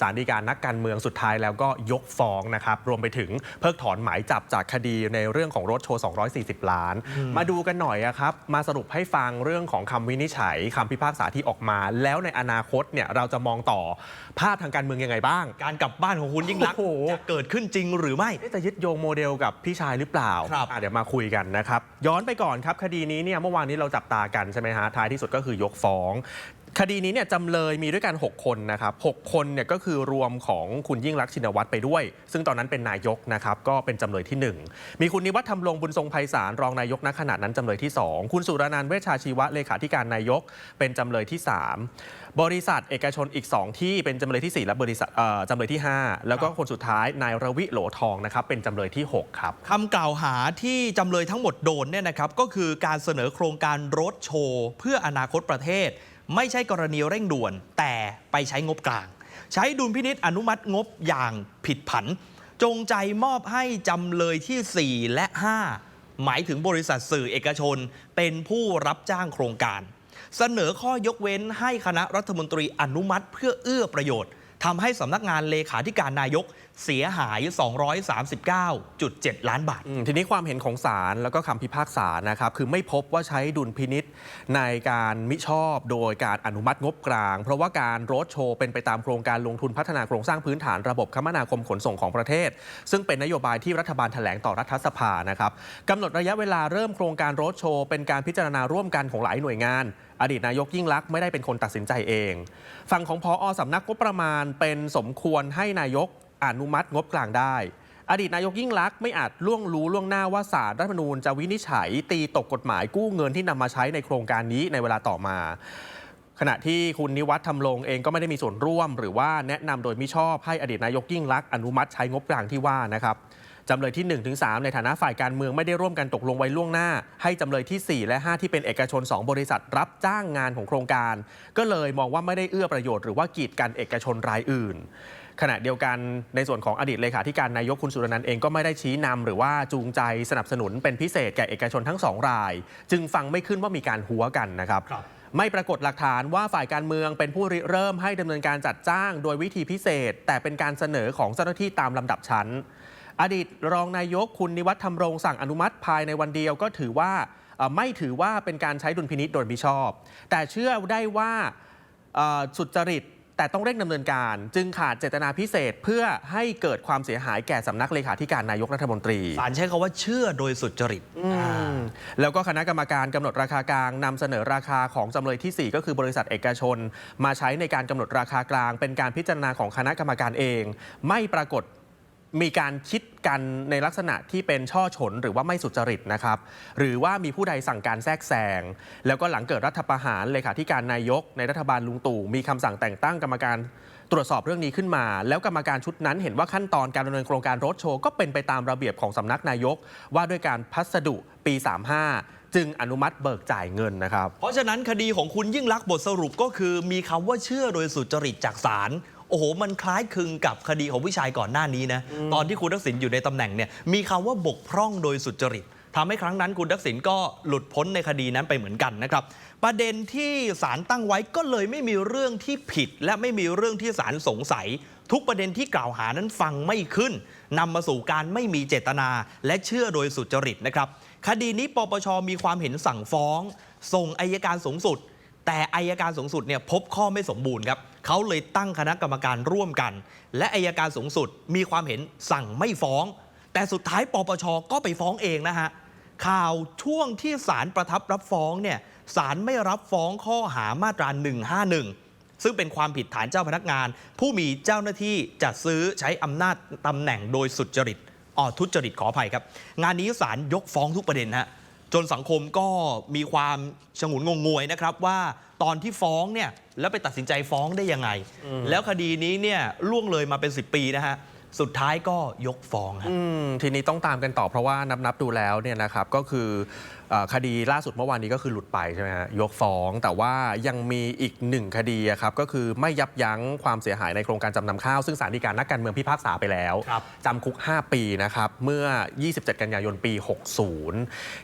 ศาลฎีกานักการเมืองสุดท้ายแล้วก็ยกฟ้องนะครับ รวมไปถึงเพิกถอนหมายจับจากคดีในเรื่องของรถโชว์ 240 ล้าน มาดูกันหน่อยอะครับ มาสรุปให้ฟังเรื่องของคำวินิจฉัยคำพิพากษาที่ออกมา แล้วในอนาคตเนี่ยเราจะมองต่อภาพทางการเมืองยังไงบ้าง การกลับบ้านของคุณยิ่งรักษณ์โอ้โหจะเกิดขึ้นจริงหรือไม่ เอ๊ะจะยึดโยงโมเดลกับพี่ชายหรือเปล่าครับ อะเดี๋ยวมาคุยกันนะครับ ย้อนไปก่อนครับ คดีนี้เนี่ยเมื่อวานนี้เราจับตากันใช่ไหมฮะ ท้ายที่สุดก็คือยกฟ้อง คดีนี้เนี่ยจำเลยมีด้วยกัน 6 คนนะครับ 6 คนเนี่ยก็คือรวมของคุณยิ่งรักษณ์ชินวัตรไปด้วย ซึ่งตอนนั้นเป็นนายกนะครับ ก็เป็นจำเลยที่ 1 มีคุณนิวัฒน์ธรรมรงบุญทรงไพศาลรองนายกณขณะนั้นจำเลยที่ 2 คุณสุรนันท์เวชชาชีวะเลขาธิการนายก เป็นจำเลยที่ 3 บริษัทเอกชนอีก 2 ที่เป็นจำเลยที่ 4 และบริษัทจำเลยที่ 5 แล้วก็คนสุดท้ายนายรวิโหลทองนะครับเป็นจำเลยที่ 6 ครับคำกล่าวหาที่จำเลยทั้งหมดโดนเนี่ยนะครับก็คือการเสนอโครงการรถโชว์เพื่ออนาคตประเทศ ไม่ใช่กรณีเร่งด่วน แต่ไปใช้งบกลาง ใช้ดุลพินิษอนุมัติงบอย่างผิดผัน จงใจมอบให้จำเลยที่ 4 และ 5 หมายถึงบริษัทสื่อเอกชน เป็นผู้รับจ้างโครงการ เสนอข้อยกเว้นให้คณะรัฐมนตรีอนุมัติเพื่อเอื้อประโยชน์ ทำให้สำนักงานเลขาธิการนายกเสียหาย 239.7 ล้านบาท อืมทีนี้ความเห็นของศาลแล้วก็คำพิพากษานะครับคือไม่พบว่าใช้ดุลพินิษในการมิชอบโดยการอนุมัติงบกลาง เพราะว่าการโรดโชว์เป็นไปตามโครงการลงทุนพัฒนาโครงสร้างพื้นฐานระบบคมนาคมขนส่งของประเทศ ซึ่งเป็นนโยบายที่รัฐบาลแถลงต่อรัฐสภานะครับกำหนดระยะเวลาเริ่มโครงการโรดโชว์เป็นการพิจารณาร่วมกันของหลายหน่วยงาน อดีตนายกยิ่งลักษณ์ไม่ได้เป็นคนตัดสินใจเอง ฝั่งของพอสำนักงบประมาณเป็นสมควรให้นายกอนุมัติงบกลางได้ อดีตนายกยิ่งลักษณ์ไม่อาจล่วงรู้ล่วงหน้าว่าสารรัฐธรรมนูญจะวินิจฉัย ตีตกกฎหมายกู้เงินที่นำมาใช้ในโครงการนี้ในเวลาต่อมาขณะที่คุณนิวัฒน์ทำลงเองก็ไม่ได้มีส่วนร่วม หรือว่าแนะนำโดยมิชอบให้อดีตนายกยิ่งลักษณ์อนุมัติใช้งบกลางที่ว่านะครับ จำเลยที่ 1-3 ในฐานะฝ่ายการเมืองไม่ได้ร่วมกันตกลงไว้ล่วงหน้า ให้จำเลยทีสี่ 4 และ 5 ที่เป็นเอกชน 2 บริษัทรับจ้างงานของโครงการ ก็เลยมองว่าไม่ได้เอื้อประโยชน์หรือว่ากีดกันเอกชนรายอื่น ขณะเดียวกันในส่วนของอดีตเลขาธิการนายกคุณสุรนันท์เองก็ไม่ได้ชี้นำหรือว่าจูงใจสนับสนุนเป็นพิเศษแก่เอกชนทั้งสองราย จึงฟังไม่ขึ้นว่ามีการหัวกันนะครับรบไม่ปรากฏหลักฐานว่าฝ่ายการเมืองเป็นผู้ริเริ่มให้ดำเนินการจัดจ้าง โดยวิธีพิเศษ แต่เป็นการเสนอของเจ้าหน้าที่ตามลำดับชั้น อดีตรองนายกคุณนิวัฒน์ธรรมรงสั่งอนุมัติภายในวันเดียวก็ถือว่าเอ่อไม่ถือว่าเป็นการใช้ดุลพินิษโดยมิชอบ แต่เชื่อได้ว่าเอ่อสุจริตแต่ต้องเร่งดำเนินการ จึงขาดเจตนาพิเศษเพื่อให้เกิดความเสียหายแก่สำนักเลขาธิการนายกรัฐมนตรีศาลใช้คาว่าเชื่อโดยสุจริตอืมแล้วก็คณะกรรมการกำหนดราคากลางนำเสนอราคาของจำเลยที่ 4 ก็คือบริษัทเอกชน มาใช้ในการกำหนดราคากลาง เป็นการพิจารณาของคณะกรรมการเอง ไม่ปรากฏ มีการคิดกันในลักษณะที่เป็นช่อฉนหรือว่าไม่สุจริตนะครับ หรือว่ามีผู้ใดสั่งการแทรกแซงแล้วก็หลังเกิดรัฐประหารเลขาธิการนายกในรัฐบาลลุงตู่มีคำสั่งแต่งตั้งกรรมการตรวจสอบเรื่องนี้ขึ้นมา แล้วกรรมการชุดนั้นเห็นว่าขั้นตอนการดำเนินโครงการรถโชว์ก็เป็นไปตามระเบียบของสำนักนายก ว่าด้วยการพัสดุปี 35 จึงอนุมัติเบิกจ่ายเงินนะครับ เพราะฉะนั้นคดีของคุณยิ่งรักษณ์บทสรุปก็คือมีคำว่าเชื่อโดยสุจริตจากศาล โอ้โห มันคล้ายคลึงกับคดีของผู้ชายก่อนหน้านี้นะตอนที่คุณทักษิณอยู่ในตำแหน่งเนี่ยมีคำว่าบกพร่องโดยสุจริตทำให้ครั้งนั้นคุณทักษิณก็หลุดพ้นในคดีนั้นไปเหมือนกันนะครับ ประเด็นที่ศาลตั้งไว้ก็เลยไม่มีเรื่องที่ผิด และไม่มีเรื่องที่ศาลสงสัย ทุกประเด็นที่กล่าวหานั้นฟังไม่ขึ้นนำมาสู่การไม่มีเจตนา และเชื่อโดยสุจริตนะครับ คดีนี้ปปชมีความเห็นสั่งฟ้อง ส่งอายการสูงสุด แต่อายการสูงสุดเนี่ยพบข้อไม่สมบูรณ์ครับเขาเลยตั้งคณะกรรมการร่วมกัน และอายการสูงสุดมีความเห็นสั่งไม่ฟ้อง แต่สุดท้ายปปชก็ไปฟ้องเองนะฮะข่าวช่วงที่ศาลประทับรับฟ้องเนี่ยศาลไม่รับฟ้องข้อหามาตรา 151 ซึ่งเป็นความผิดฐานเจ้าพนักงาน ผู้มีเจ้าหน้าที่จัดซื้อใช้อำนาจตำแหน่งโดยสุจริตอ๋อทุจริตขออภัยครับ งานนี้ศาลยกฟ้องทุกประเด็นฮะ จนสังคมก็มีความชงนงงงวยนะครับว่าตอนที่ฟ้องเนี่ยแล้วไปตัดสินใจฟ้องได้ยังไง แล้วคดีนี้เนี่ยล่วงเลยมาเป็น 10 ปีนะฮะสุดท้ายก็ยกฟ้องฮะอืมทีนี้ต้องตามกันต่อเพราะว่านับนับดูแล้วเนี่ยนะครับก็คือเอ่อคดีล่าสุดเมื่อวานนี้ก็คือหลุดไปใช่ไหมฮะยกฟ้อง แต่ว่ายังมีอีกหนึ่งคดีอะครับก็คือไม่ยับยั้งความเสียหายในโครงการจำนำข้าว ซึ่งศาลฎีกานักการเมืองพิพากษาไปแล้วครับจำคุก 5 ปีนะครับเมื่อ 27 กันยายนปี 60